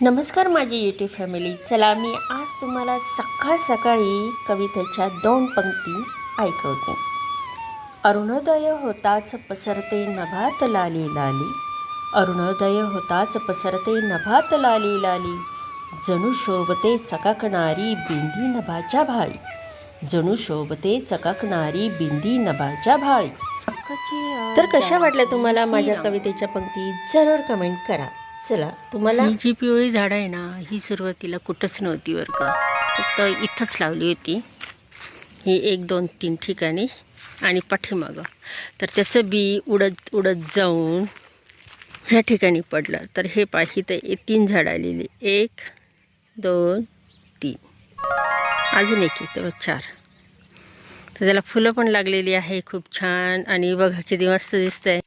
नमस्कार माझी YouTube family चला मी आज तुम्हाला सकाळ सकाळी कवितेच्या दोन पंक्ती ऐकवते. अरुणोदय होताच पसरते नभात लाली लाली. अरुणोदय होताच पसरते नभात लाली लाली. जणू शोभते चकाकणारी बिंदी नभाच्या भाळी. जणू शोभते चकाकणारी बिंदी नभाच्या भाळी. तर कशा वाटल्या तुम्हाला माझ्या कवितेच्या पंक्ती? जरूर कमेंट करा. चला तुम्हाला? ही जी पिवळी झाडं आहे ना ही सुरुवातीला कुठंच नव्हती बरं का. फक्त इथंच लावली होती. ही एक दोन तीन ठिकाणी आणि पाठीमागं. तर त्याचं बी उडत उडत जाऊन ह्या ठिकाणी पडलं. तर हे पा तर तीन झाडं आलेली. एक दोन तीन. अजून एक इथं चार. तर त्याला फुलं पण लागलेली आहे खूप छान. आणि बघा किती मस्त दिसतंय.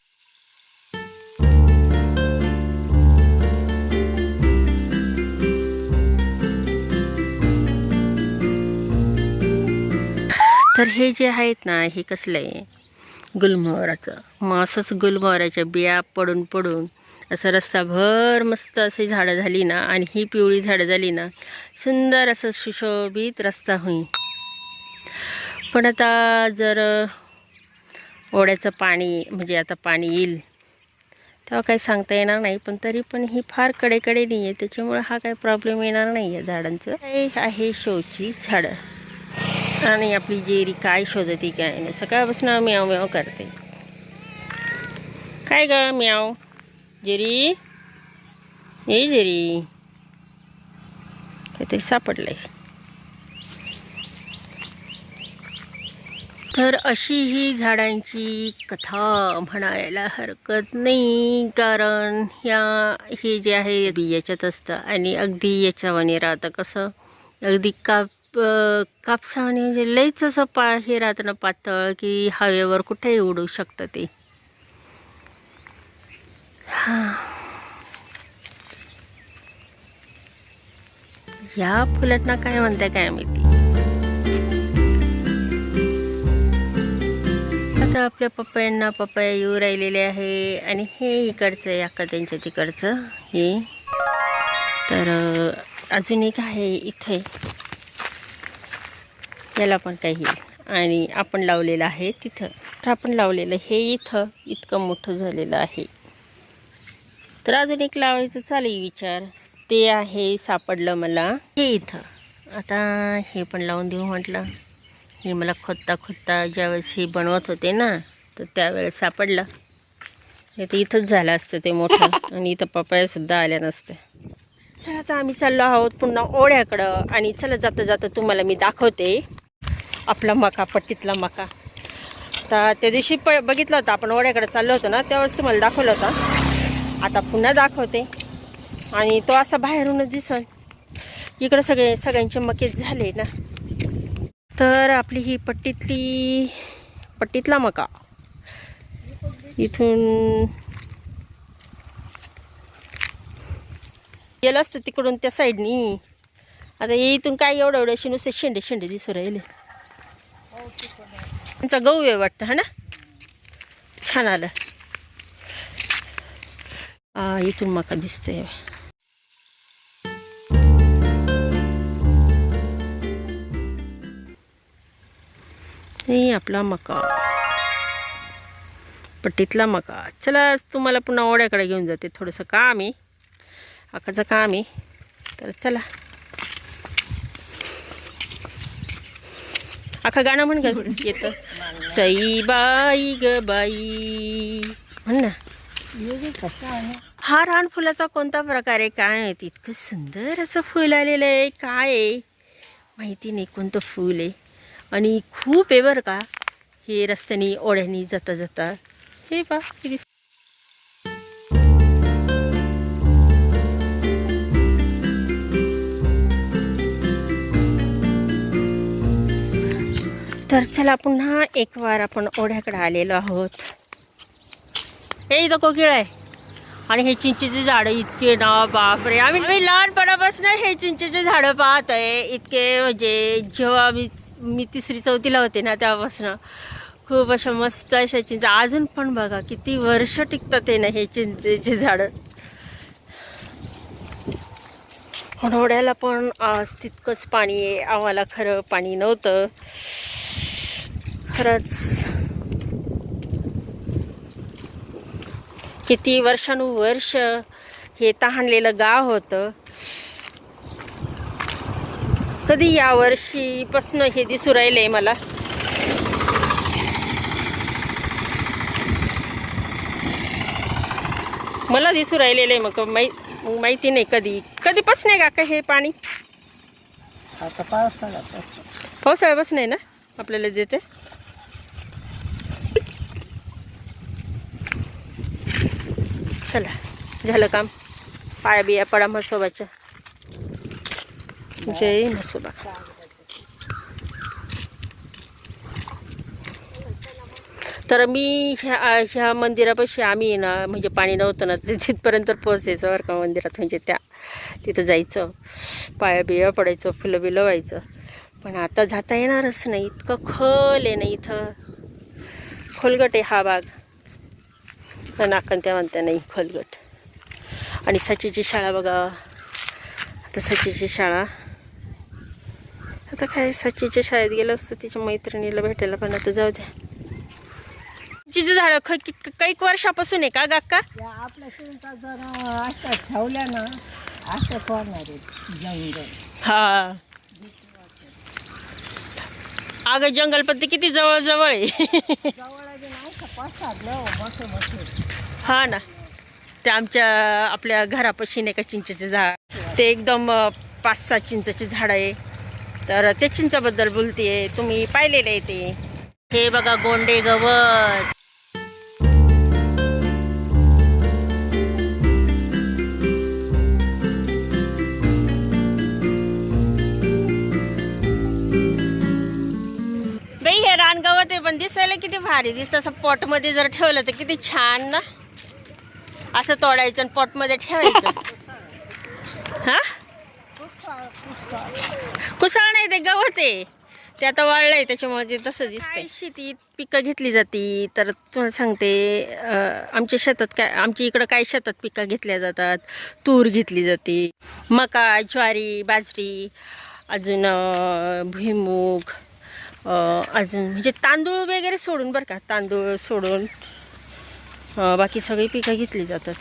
तर हे जे आहेत ना हे कसलं? आहे गुलमोहराचं. मग असंच गुलमोहराच्या बिया पडून पडून असं रस्ताभर मस्त अशी झाडं झाली ना आणि ही पिवळी झाडं झाली ना सुंदर असं सुशोभित रस्ता होईल. पण आता जर ओढ्याचं पाणी म्हणजे आता पाणी येईल तेव्हा काही सांगता येणार नाही पण तरी पण ही फार कडेकडे नाही आहे त्याच्यामुळं हा काही प्रॉब्लेम येणार नाही आहे झाडांचं. हे आहे शोची झाडं. आणि आपली जेरी काय शोधते काय नाही सकाळपासून म्याव म्याव करते. काय ग म्याव जेरी? ये जेरी. काहीतरी सापडलंय. तर अशी ही झाडांची कथा म्हणायला हरकत नाही कारण ह्या हे जे आहे याच्यात असतं आणि अगदी याच्यावाने राहतं कसं? अगदी काप कापसाने म्हणजे लईच असं पा हे राहतं ना पातळ की हवेवर कुठेही उडू शकतं ते. ह्या फुलांना काय म्हणताय काय माहिती? आता आपल्या पप्पायांना पप्पाया येऊ राहिलेले आहे आणि हे इकडचं आहे अक्का त्यांच्या तिकडचं हे. तर अजून एक आहे इथे. याला पण काही येईल आणि आपण लावलेलं आहे तिथं. तर आपण लावलेलं हे इथं इतकं मोठं झालेलं आहे. तर अजून एक लावायचं चालेल विचार. ते आहे सापडलं मला. हे इथं. आता हे पण लावून देऊ म्हटलं. हे मला खोदता खोदता ज्यावेळेस हे बनवत होते ना तर त्यावेळेस सापडलं. नाही तर इथंच झालं असतं ते मोठं. आणि इथं पपायासुद्धा आल्या नसत्या. चला आता आम्ही चाललो आहोत पुन्हा ओढ्याकडं. आणि चला जाता जाता तुम्हाला मी दाखवते. आपला मका पट्टीतला मका. तर त्या दिवशी प बघितलं होतं आपण ओढ्याकडे चाललो होतो ना त्यावेळेस तुम्हाला दाखवलं होतं. आता पुन्हा दाखवते. आणि तो असा बाहेरूनच दिसल इकडं सगळे सगळ्यांचे मके झाले ना. तर आपली ही पट्टीतली पट्टीतला मका. इथून गेलं असतं तिकडून त्या साईडनी. आता हे इथून काय एवढं एवढं असे नुसते शेंडे शेंडे दिसू राहिले. त्यांचा गहू आहे वाटतं हा ना? छान आलं. इथून मका दिसतंय. नाही आपला मका. पट्टीतला मका. चला तुम्हाला पुन्हा ओढ्याकडे घेऊन जाते. थोडंसं काम आहे. आकाचं काम आहे. तर चला. आखा गाणं म्हण ग. येतं. सई बाई ग बाई. म्हण ना. हा रान फुलाचा कोणता प्रकार आहे? काय माहिती इतकं सुंदर असं फुल आलेलं आहे. काय आहे? माहिती नाही कोणतं फूल आहे. आणि खूप आहे बरं का. हे रस्त्याने ओढ्यानी जाता जाता. हे पा तर चला पुन्हा एक वार आपण ओढ्याकडे आलेलो आहोत. हे इथं कोकिळ आहे. आणि हे चिंचेचे झाडं इतके ना बापरे. आम्ही आम्ही लहानपणापासून हे चिंचेचे झाडं पाहत आहे. इतके म्हणजे जेव्हा मी मी तिसरी चौथीला होते ना तेव्हापासून खूप अशा मस्त अशा चिंच. अजून पण बघा किती वर्ष टिकतात ते ना हे चिंचेचे झाडं. ओढ्याला पण आज तितकंच पाणी आहे आम्हाला खरं पाणी नव्हतं. खरंच किती वर्षानुवर्ष हे तहानलेलं गाव होतं. कधी या वर्षीपासून हे दिसू राहिलंय मला? मला दिसू राहिलेलं आहे मग माहि मग माहिती नाही कधी. कधीपासून आहे का हे पाणी? आता पावसाळ्यात पावसाळ्यापासून आहे ना आपल्याला देते? चला झालं काम. पाया बिया पडा म्हसोबाच्या जय म्हसोबा. तर मी ह्या ह्या मंदिरापाशी आम्ही ना म्हणजे पाणी नव्हतं ना ते तिथपर्यंत पोचायचं बरं का मंदिरात. म्हणजे त्या तिथं जायचं पाया बिया पडायचं फुलं बिलं व्हायचं. पण आता जाता येणारच नाही. इतकं खोल आहे ना इथं. खोलगट आहे हा भाग. नाकण त्या म्हणत्या नाही खोलगट. आणि सचीची शाळा बघा. आता सचीची शाळा. आता काय सचीच्या शाळेत गेलं असतं तिच्या मैत्रिणीला भेटायला पण आता जाऊ द्या. चिचं झाडं ख कैक वर्षापासून आहे का गाक्का आपल्या जर ठेवल्या ना अशा करणार जंगल. हा. अगं जंगल पण ते किती जवळ जवळ आहे जवळ बी नाही का पसरलं मोठे मोठे हा ना. ते आमच्या आपल्या घरापाशी नाही का चिंचेचे झाड? ते एकदम पाच सहा चिंचेचे झाड आहे. तर ते चिंचाबद्दल बोलतेय. तुम्ही पाहिलेलं आहे ते. हे बघा गोंडे गवत. बाई गवत आहे पण दिसायला किती भारी दिसतं. असं पॉटमध्ये जर ठेवलं तर किती छान ना? असं तोडायचं आणि पॉटमध्ये ठेवायचं. हा? कुसाळ नाही ते गवत आहे. ते आता वाळलंय त्याच्यामुळे ते तसं दिसतंय. शेतीत पिकं घेतली जाती? तर तुम्हाला सांगते आमच्या शेतात काय आमच्या इकडं काय शेतात पिकं घेतल्या जातात? तूर घेतली जाते मका ज्वारी बाजरी अजून अं, भुईमूग अजून म्हणजे तांदूळ वगैरे सोडून बरं का तांदूळ सोडून. बाकी सगळी पिकं घेतली जातात.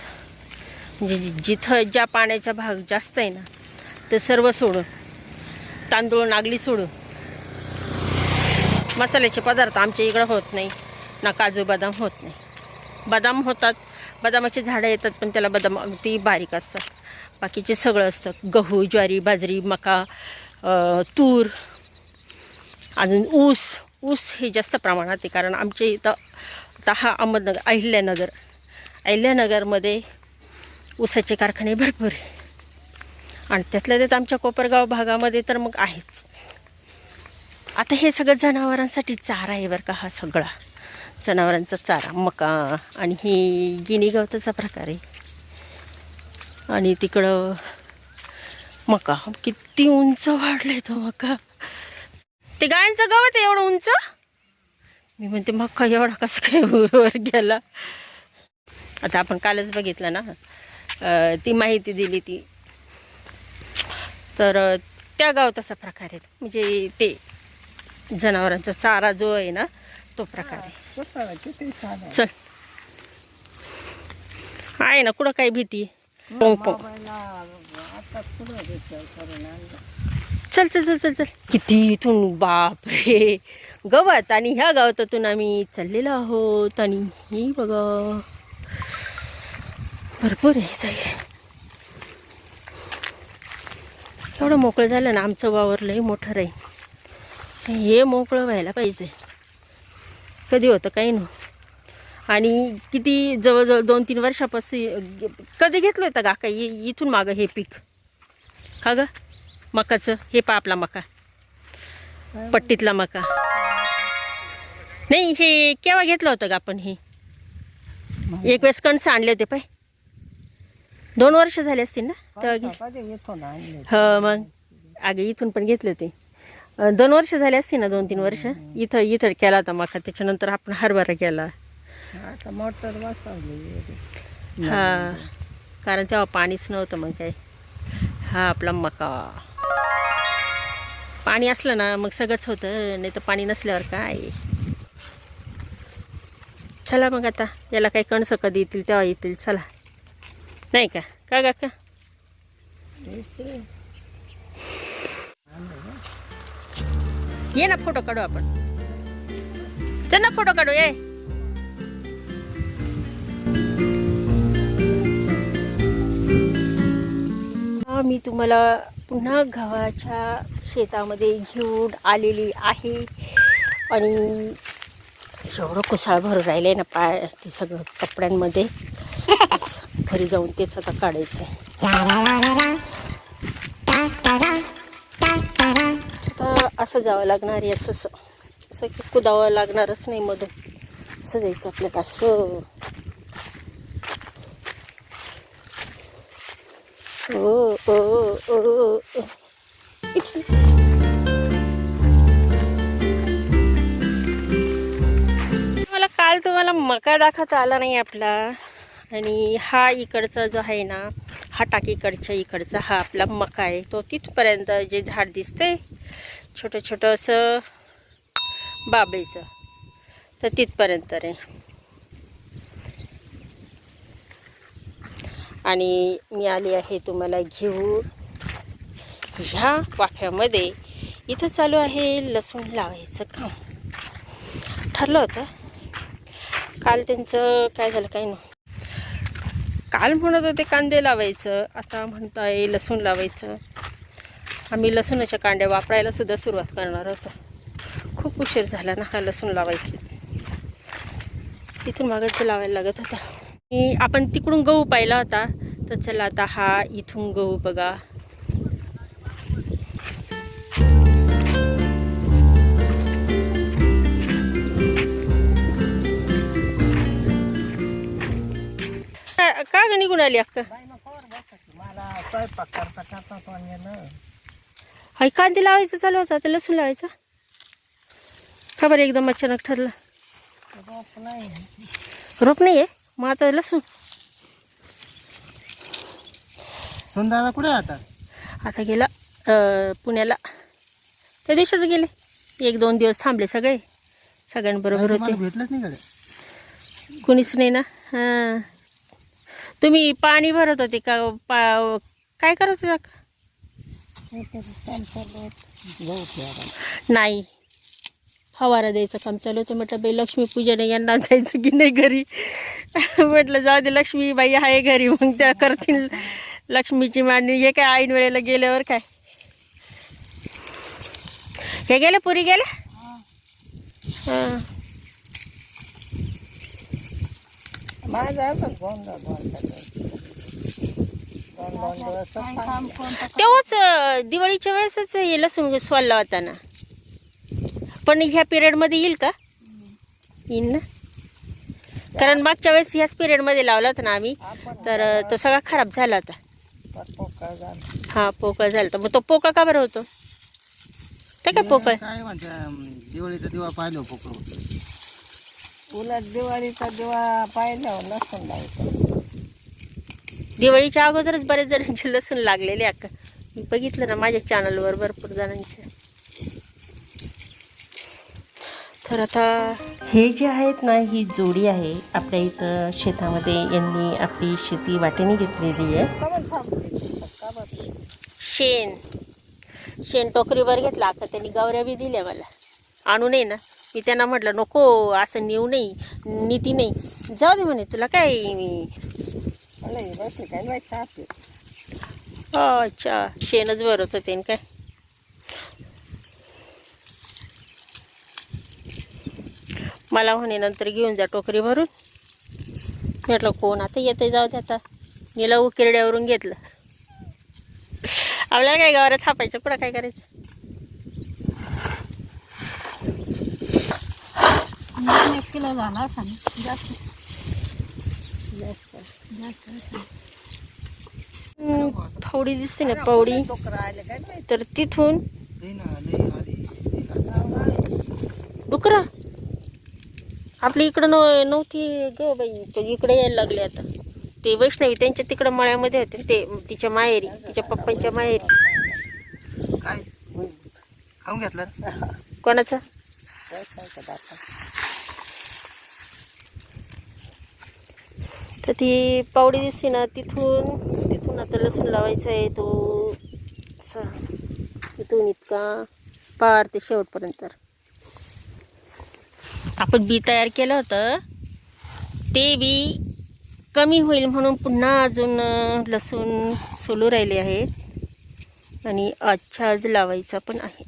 म्हणजे जिथं ज्या पाण्याचा भाग जास्त आहे ना ते सर्व सोडून तांदूळ नागली सोडून. मसाल्याचे पदार्थ आमच्या इकडं होत नाही ना काजू बदाम होत नाही. बदाम होतात बदामाची झाडं येतात पण त्याला बदाम अगदी बारीक असतात. बाकीचे सगळं असतं गहू ज्वारी बाजरी मका तूर. अजून ऊस ऊस हे जास्त प्रमाणात आहे कारण आमच्या इथं आता हा अहमदनगर अहिल्यानगर अहिल्यानगरमध्ये ऊसाचे कारखाने भरपूर आहे. आणि त्यातल्या त्यात आमच्या कोपरगाव भागामध्ये तर मग आहेच. आता हे सगळं जनावरांसाठी चारा आहे बरं का हा सगळा. जनावरांचा चारा मका आणि ही गिनी गवताचा प्रकार आहे. आणि तिकडं मका किती उंच वाढलं आहे तो मका. ते गायांचं गवत आहे एवढं उंच? मी म्हणते मका एवढा कसं काय वर गेला? आता आपण कालच बघितलं ना. ती माहिती दिली ती. तर त्या गावताचा प्रकार आहे. म्हणजे ते जनावरांचा चारा जो आहे ना तो प्रकार आहे. चल. आहे ना कुठं काय भीती? पोंग पोंग चल चल चल चल चल. किती इथून बाप रे गवत आणि ह्या गवतातून आम्ही चाललेलो आहोत आणि ही बघा. भरपूर आहे जाई एवढं मोकळं झालं ना आमचं वावर लय मोठं राहील. हे मोकळं व्हायला पाहिजे. कधी होतं काही नाही. आणि किती जवळजवळ दोन तीन वर्षापासून कधी घेतलं होतं का? काही इथून मागं हे पीक? का गं? मकाचं हे पा आपला मका. पट्टीतला मका. नाही हे केव्हा घेतलं होतं का आपण हे? एक वेळेस कणसं आणले होते पाय. दोन वर्ष झाले असतील ना? ना आणले. हो मग. आगे इथून पण घेतले होते. दोन वर्ष झाले असतील ना दोन तीन वर्ष इथं इथं केला होता मका त्याच्यानंतर आपण हरभरा केला. आता मोटर बसवली हा. कारण तेव्हा पाणीच नव्हतं मग काय हा आपला मका. पाणी असलं ना मग सगळंच होतं. नाही तर पाणी नसल्यावर काय? चला मग आता. याला काही कणसं कधी येतील तेव्हा येतील. चला. नाही का? का गा का? ये ना फोटो काढू आपण. चल ना फोटो काढू ये. मी तुम्हाला पुन्हा गव्हाच्या शेतामध्ये घेऊन आलेली आहे. आणि एवढं कुसाळ भरून राहिले ना पाय ते सगळं कपड्यांमध्ये. घरी जाऊन तेच आता काढायचं आता असं जावं लागणार आहे असं असं असं की कुदावं लागणारच नाही मधून. असं जायचं आपल्याला असं. मला काल तुम्हाला मका दाखवता आला नाही आपला. आणि हा इकडचा जो आहे ना हा टाकीकडच्या इकडचा हा आपला मका आहे. तो तिथपर्यंत जे झाड दिसते छोटं छोटं असं बाबेचं तर तिथपर्यंत रे. आणि मी आली आहे तुम्हाला घेऊन. ह्या वाफ्यामध्ये इथं चालू आहे लसूण लावायचं काम. ठरलं होतं. काल त्यांचं काय झालं काय ना काल म्हणत होते कांदे लावायचं आता म्हणताय लसूण लावायचं. आम्ही लसूणाच्या कांड्या वापरायला सुद्धा सुरुवात करणार होतो. खूप उशीर झाला ना हा लसूण लावायची. तिथून मागायचं लावायला लागत होता. आपण तिकडून गहू पाहिला होता तर चला आता हा इथून गहू बघा. का ग निघून आली अक्का बाई मग कवर बसायची मला स्वयंपाक करता करता पण येणं. हाय कांदे लावायचं चालू होता तर लसूण लावायचा. का बरं एकदम अचानक ठरलं. रोप नाही. रोप नाही आहे मग आता लसूण. सुंदरला कुठे आता? आता गेला अं, पुण्याला. त्या दिवशीच गेले. एक दोन दिवस थांबले सगळे. सगळ्यांबरोबर होते. भेटलंच नाही कडे कुणीच नाही ना? हां. तुम्ही पाणी भरत होते का? पा काय करत होता? का? नाही. फवारा द्यायचं काम चालू होतं. म्हटलं बाई लक्ष्मीपूजन यांना जायचं की नाही घरी? म्हटलं जाऊ दे लक्ष्मीबाई आहे घरी. मग त्या करतील. लक्ष्मीची मांडणी. हे काय ऐन वेळेला गेल्यावर काय? हे गेले पुरी गेले? हां. माझं असं गोंधळ गोंधळ दोन दोन दिवस तेव्हाच अं, दिवाळीच्या वेळेसच हे लसूण सोलला होता ना. पण ह्या पिरियडमध्ये येईल का? येईल ना? कारण मागच्या वेळेस ह्याच पिरियडमध्ये लावला होता ना आम्ही. तर अं, तो सगळा खराब झाला होता. पोकळ झालं. हा पोकळ झाला होता. मग तो पोकळ का बरं होतो? ते काय पोकळ? काय म्हणते दिवाळीचा दिवा पाहिलं पोकळ उलट दिवाळीचा दिवा पाहिल्यावर लसूण लावतो दिवाळीच्या अगोदरच बरेच जणांचे लसूण लागलेले अक्का मी बघितलं ना माझ्या चॅनलवर भरपूर जणांचे. तर आता हे जे आहेत ना ही जोडी आहे. आपल्या इथं शेतामध्ये यांनी आपली शेती वाटेने घेतलेली आहे. का शेण. शेण टोकरीवर घेतला. आता त्यांनी गावऱ्या बी दिल्या मला. आणू नये ना. मी त्यांना म्हटलं नको असं नेऊ नाही नीती नाही जाऊ दे म्हणे तुला काय बसले अच्छा शेणच भरत होते काय. मला म्हणे नंतर घेऊन जा टोकरी भरून. म्हटलं कोण? आता येते जाऊ दे आता. गेलं उकिरड्यावरून घेतलं. आपल्याला काय गावाला थापायचं? पुढं काय करायचं? एक किलो झाला असा जास्त. हम्म, फावडी दिसते ना पावडी. तर तिथून ना डुकरा. आपली इकडं नव नव्हती ग बाई तर इकडे यायला लागले आता. ते वैष्णवी त्यांच्या तिकडं मळ्यामध्ये होते ना ते तिच्या माहेरी तिच्या पप्पांच्या माहेरी. काय? खाऊन घेतलं? कोणाचं काय काय का दाखव. तर ती पावडी दिसते ना तिथून तिथून आता लसूण लावायचा आहे तो. इथून इतका. पार ते शेवटपर्यंत. आपण बी तयार केलं होतं. ते बी कमी होईल म्हणून पुन्हा अजून लसूण सोलू राहिले आहेत. आणि आजच्या आज लावायचा पण आहे.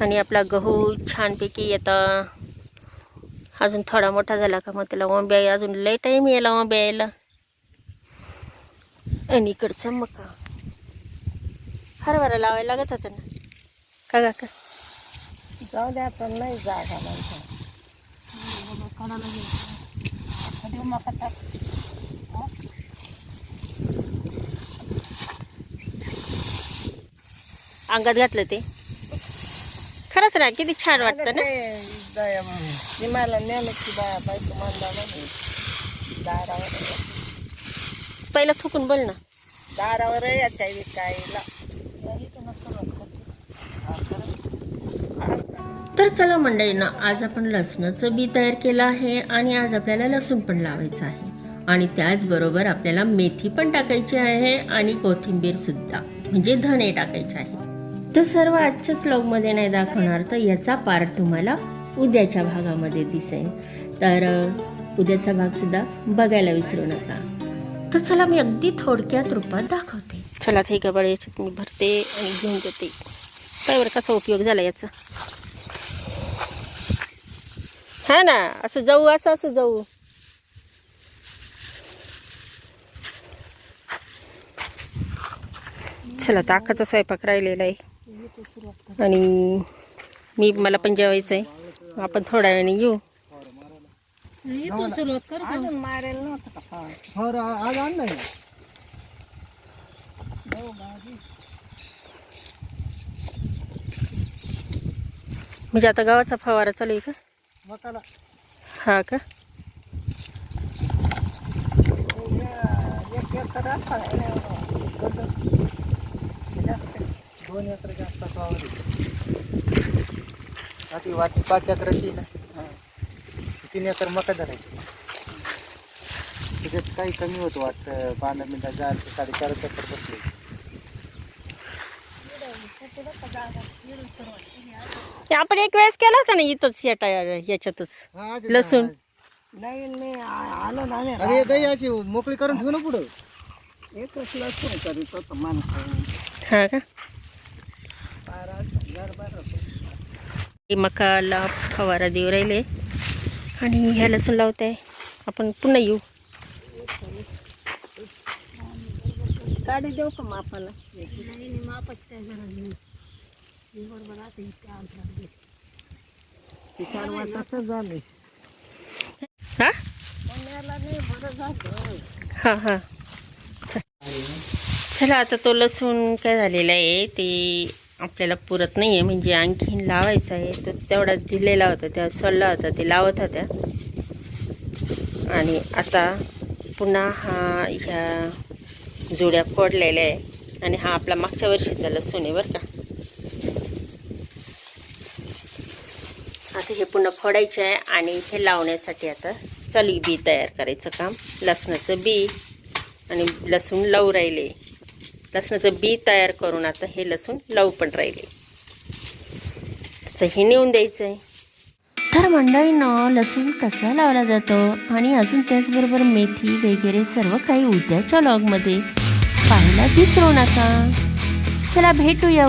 आणि आपला गहू छानपैकी आता अजून थोडा मोठा झाला का मग त्याला ओंब्या अजून लय टाईम यायला ओंब्या यायला. आणि इकडचा मका हरभरा लावायला लागत होता ना. का काका जाऊ द्या पण नाही जागा अंगात घातलं ते. खरंच ना किती छान वाटतं ना. मला नेण्याची बाया बायको मानला दारावर पहिला थुकून बोल ना दारावर याच्या विकायला तर चला मंडळींना आज आपण लसणाचं बी तयार केलं आहे आणि आज आपल्याला लसूण पण लावायचं आहे. आणि त्याचबरोबर आपल्याला मेथी पण टाकायची आहे आणि कोथिंबीर सुद्धा म्हणजे धणे टाकायचे आहे. तर सर्व आजच्याच मध्ये नाही दाखवणार तर याचा पार्ट तुम्हाला उद्याच्या भागामध्ये दिसेल तर उद्याचा भाग सुद्धा बघायला विसरू नका. तर चला मी अगदी थोडक्यात रूपात दाखवते. चला ते गबाळ याच्यात मी भरते आणि घेऊन देते काय बरं कसा उपयोग झाला याचा? हा ना असं जाऊ असं असं जाऊ. चला ताकाचा स्वयंपाक राहिलेला आहे. आणि मी मला पण जेवायचं आहे आपण थोड्या वेळाने येऊ. म्हणजे आता गावाचा फवारा चालू आहे का? हा का? एक एकर असता आता वाची पाच एकर अशी आहे ना तीन एकर मका धरायची. त्याच्यात काही कमी होतं वाटतं. बारा मिनिटात चार ते साडेचार एकर बसले. आपण एक वेळेस केला होता ना इथंच या टायर याच्यातच? लसूण? नवीन मी आ- आलो ना आम्ही अरे दह्याची मोकळी करून ठेवू ना पुढं. एकच लसूण करीत होतं माणसं हा का पारा गरबार हे मकाला फवारा देऊ राहिले. आणि ह्या लसूण लावत. आहे आपण पुन्हा येऊ. गाडी देऊ का मापाला हा? हा हा. चला आता तो लसूण काय झालेला आहे ते आपल्याला पुरत नाही आहे म्हणजे आणखीन लावायचं आहे. तो तेवढा दिलेला होता. तेव्हा सल्ला होता. ते लावत होत्या. आणि आता पुन्हा हा ह्या जोड्या फोडलेल्या आहे. आणि हा आपला मागच्या वर्षीचा लसूण आहे बरं का. आता हे पुन्हा फोडायचं आहे. आणि हे लावण्यासाठी आता चालू बी तयार करायचं काम. लसणाचं बी. आणि लसूण लावू राहिले. लसणाचं बी तयार करून आता हे लसूण लावू पण राहिले. त्याचं हे नेऊन द्यायचं आहे तर मंडळीनं लसूण कसा लावला जातो आणि अजून त्याचबरोबर मेथी वगैरे सर्व काही उद्याच्या लॉगमध्ये पाहायला विसरू नका. चला भेटूया.